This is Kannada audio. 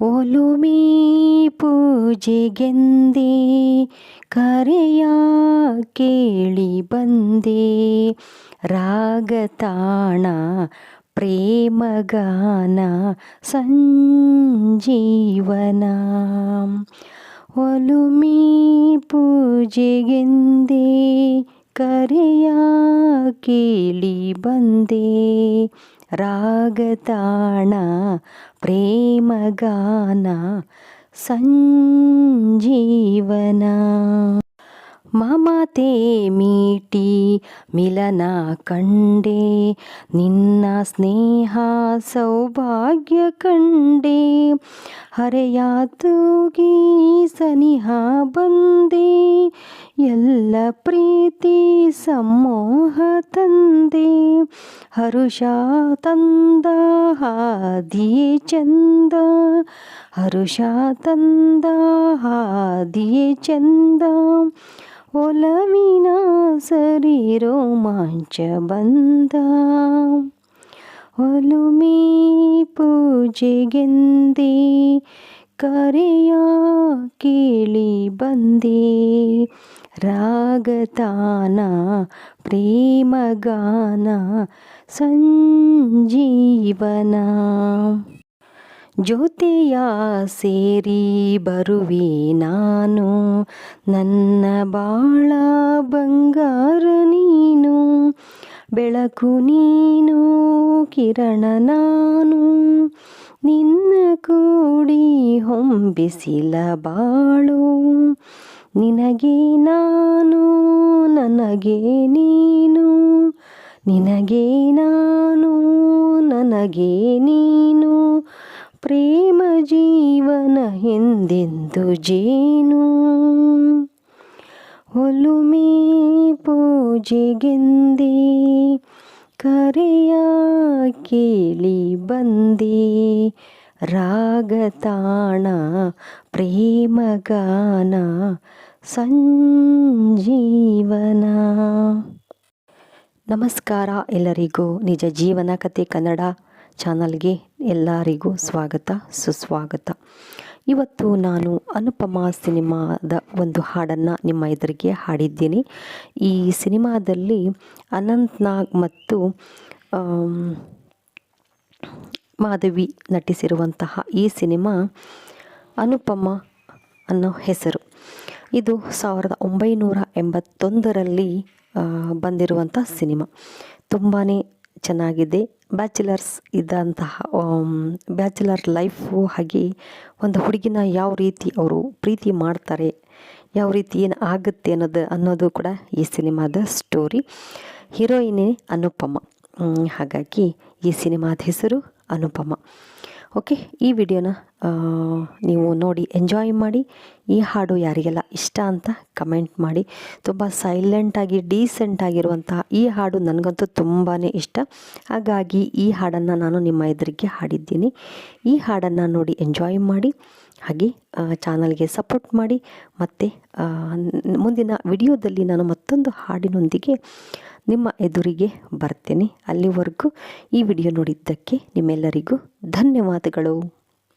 ಒಲುಮೆ ಪೂಜೆಗೆಂದೇ ಕರೆಯ ಕೇಳಿ ಬಂದೆ ರಾಗತಾಣ ಪ್ರೇಮಗಾನ ಸಂಜೀವನ ಒಲುಮೆ ಪೂಜೆಗೆಂದೇ ಕರೆಯ ಕೇಳಿ ಬಂದೆ ರಾಗತಾಣ, ಪ್ರೇಮಗಾನ, ಸಂಜೀವನ. ಮಮತೆ ಮೀಟಿ, ಮಿಲನ ಕಂಡೆ, ನಿನ್ನ ಸ್ನೇಹ ಸೌಭಾಗ್ಯ ಕಂಡೆ. ಹರೆಯ ತೂಗಿ ಸನಿಹ ಬಂದೆ, ಎಲ್ಲ ಪ್ರೀತಿ ಸಮೋಹ ತಂದೆ. ಹರುಷ ತಂದ ಹಾದಿಯೇ ಚಂದ ಹರುಷ ತಂದ ಹಾದಿಯೇ ಚಂದ ಒಲವಿನ ಸರಿ ರೋಮಾಂಚ ಬಂದ ಒಲುಮೆ ಪೂಜೆಗೆಂದೇ ಕರೆಯ ಕೇಳಿ ಬಂದೆ ರಾಗತಾನ, ಪ್ರೇಮಗಾನ, ಸಂಜೀವನ. ಜೊತೆಯ ಸೇರಿ ಬರುವೆ ನಾನು, ನನ್ನ ಬಾಳ ಬಂಗಾರ ನೀನು. ಬೆಳಕು ನೀನು, ಕಿರಣ ನಾನು. ನಿನ್ನ ಕೂಡಿ ಹೊಂಬಿಸಿಲ ಬಾಳು. ನಿನಗೆ ನಾನು, ನನಗೆ ನೀನು. ನಿನಗೆ ನಾನು, ನನಗೆ ನೀನು. ಪ್ರೇಮ ಜೀವನ ಎಂದೆಂದು ಜೇನು. ಒಲುಮೆ ಪೂಜೆಗೆಂದೇ, ಕರೆಯ ಕೇಳಿ ಬಂದೆ. ರಾಗತಾಣ, ಪ್ರೇಮಗಾನ, ಸಂಜೀವನ. ನಮಸ್ಕಾರ ಎಲ್ಲರಿಗೂ. ನಿಜ ಜೀವನ ಕತೆ ಕನ್ನಡ ಚಾನಲ್ಗೆ ಎಲ್ಲರಿಗೂ ಸ್ವಾಗತ, ಸುಸ್ವಾಗತ. ಇವತ್ತು ನಾನು ಅನುಪಮ ಸಿನಿಮಾದ ಒಂದು ಹಾಡನ್ನು ನಿಮ್ಮ ಎದುರಿಗೆ ಹಾಡಿದ್ದೀನಿ. ಈ ಸಿನಿಮಾದಲ್ಲಿ ಅನಂತ್ನಾಗ್ ಮತ್ತು ಮಾಧವಿ ನಟಿಸಿರುವಂತಹ ಈ ಸಿನಿಮಾ ಅನುಪಮ ಅನ್ನೋ ಹೆಸರು. ಇದು ಸಾವಿರದ ಒಂಬೈನೂರ ಎಂಬತ್ತೊಂದರಲ್ಲಿ ಬಂದಿರುವಂಥ ಸಿನಿಮಾ. ತುಂಬಾ ಚೆನ್ನಾಗಿದೆ. ಬ್ಯಾಚುಲರ್ಸ್ ಇದ್ದಂತಹ ಬ್ಯಾಚುಲರ್ ಲೈಫು ಹಾಗೆ ಒಂದು ಹುಡುಗಿನ ಯಾವ ರೀತಿ ಅವರು ಪ್ರೀತಿ ಮಾಡ್ತಾರೆ, ಯಾವ ರೀತಿ ಏನು ಆಗುತ್ತೆ ಅನ್ನೋದು ಅನ್ನೋದು ಕೂಡ ಈ ಸಿನಿಮಾದ ಸ್ಟೋರಿ. ಹೀರೋಯಿನೇ ಅನುಪಮ. ಹಾಗಾಗಿ ಈ ಸಿನಿಮಾದ ಹೆಸರು ಅನುಪಮ. ಓಕೆ ಈ ವಿಡಿಯೋನ ನೀವು ನೋಡಿ ಎಂಜಾಯ್ ಮಾಡಿ, ಈ ಹಾಡು ಯಾರಿಗೆಲ್ಲ ಇಷ್ಟ ಅಂತ ಕಮೆಂಟ್ ಮಾಡಿ. ತುಂಬ ಸೈಲೆಂಟಾಗಿ ಡೀಸೆಂಟಾಗಿರುವಂತಹ ಈ ಹಾಡು ನನಗಂತೂ ತುಂಬಾ ಇಷ್ಟ. ಹಾಗಾಗಿ ಈ ಹಾಡನ್ನು ನಾನು ನಿಮ್ಮ ಎದುರಿಗೆ ಹಾಡಿದ್ದೀನಿ. ಈ ಹಾಡನ್ನು ನೋಡಿ ಎಂಜಾಯ್ ಮಾಡಿ, ಹಾಗೆ ಚಾನಲ್ಗೆ ಸಪೋರ್ಟ್ ಮಾಡಿ, ಮತ್ತು ಮುಂದಿನ ವಿಡಿಯೋದಲ್ಲಿ ನಾನು ಮತ್ತೊಂದು ಹಾಡಿನೊಂದಿಗೆ ನಿಮ್ಮ ಎದುರಿಗೆ ಬರ್ತೇನೆ. ಅಲ್ಲಿವರೆಗೂ ಈ ವಿಡಿಯೋ ನೋಡಿದ್ದಕ್ಕೆ ನಿಮ್ಮೆಲ್ಲರಿಗೂ ಧನ್ಯವಾದಗಳು.